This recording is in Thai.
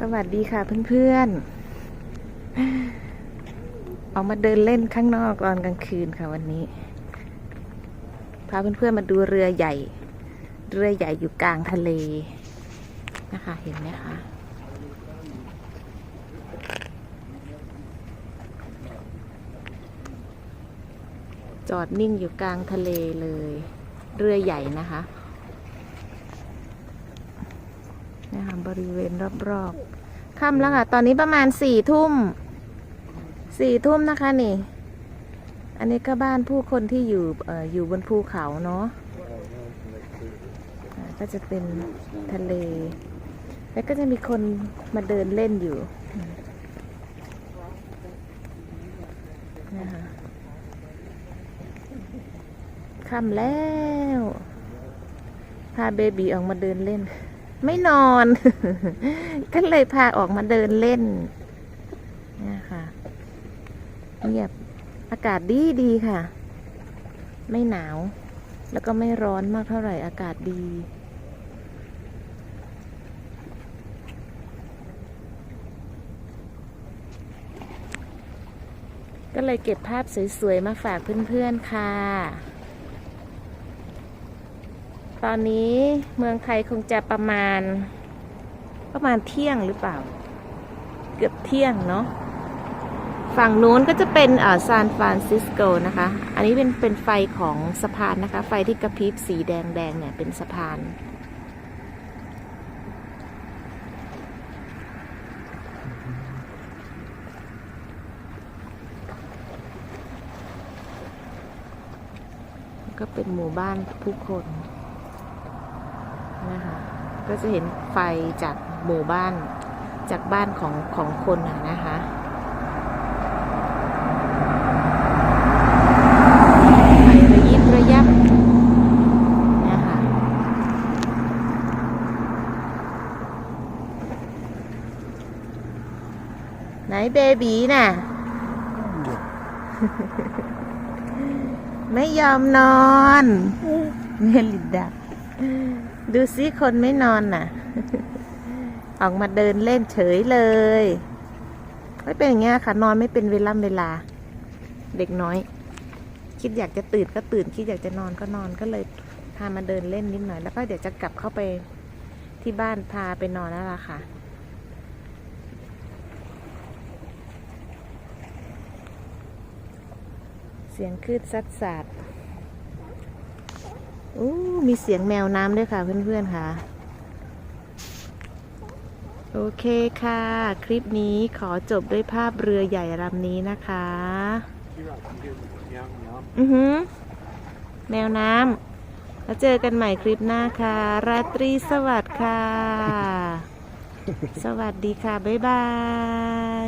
สวัสดีค่ะเพื่อนๆ ออกมาเดินเล่นข้างนอกตอนกลางคืนค่ะวันนี้ พาเพื่อนๆมาดูเรือใหญ่ เรือใหญ่อยู่กลางทะเลนะคะ เห็นไหมคะจอดนิ่งอยู่กลางทะเลเลย เรือใหญ่นะคะ นะคะบริเวณรอบๆค่ำแล้วค่ะ ตอนนี้ประมาณสี่ทุ่มสี่ทุ่มนะคะนี่ อันนี้ก็บ้านผู้คนที่อยู่ออยู่บนภูเขาเนาะก็จะเป็นทะเล แล้วก็จะมีคนมาเดินเล่นอยู่นะคะค่ำแล้ว พาเบบีออกมาเดินเล่น ไม่นอน ก็เลยพาออกมาเดินเล่นเนี่ยค่ะเงียบอากาศดีดีค่ะ ไม่หนาว แล้วก็ไม่ร้อนมากเท่าไหร่อากาศดี ก็เลยเก็บภาพสวยๆ มาฝากเพื่อนๆค่ะ ตอนนี้เมืองไทยคงจะประมาณ ประมาณเที่ยงหรือเปล่า เกือบเที่ยงเนาะฝั่งนู้นก็จะเป็นอ่าซานฟรานซิสโกนะคะ อันนี้เป็นเป็นไฟของสะพานนะคะ ไฟที่กระพริบสีแดงๆเนี่ยเป็นสะพาน ก็เป็นหมู่บ้านผู้คน นะคะ ก็จะเห็นไฟจากหมู่บ้านจากบ้านของของคนน่ะนะคะไฟระยิบระยับนะคะไหนเบบีน่ะ ไม่ยอมนอนเมลินดา ดูซิคนไม่นอนน่ะ ออกมาเดินเล่นเฉยเลยไม่เป็นอย่างเงี้ยค่ะ นอนไม่เป็นเวลาเวลา เด็กน้อย คิดอยากจะตื่นก็ตื่น คิดอยากจะนอนก็นอนก็เลยพามาเดินเล่นนิดหน่อย แล้วก็เดี๋ยวจะกลับเข้าไปที่บ้านพาไปนอนแล้วล่ะค่ะเสียงคลืดซัดสาด อู้มีเสียงแมวน้ำด้วยค่ะเพื่อนๆค่ะ โอเคค่ะ คลิปนี้ขอจบด้วยภาพเรือใหญ่ลำนี้นะคะ อือหือแมวน้ำแล้วเจอกันใหม่คลิปหน้าค่ะ ราตรีสวัสดิ์ค่ะ สวัสดีค่ะ บ๊ายบาย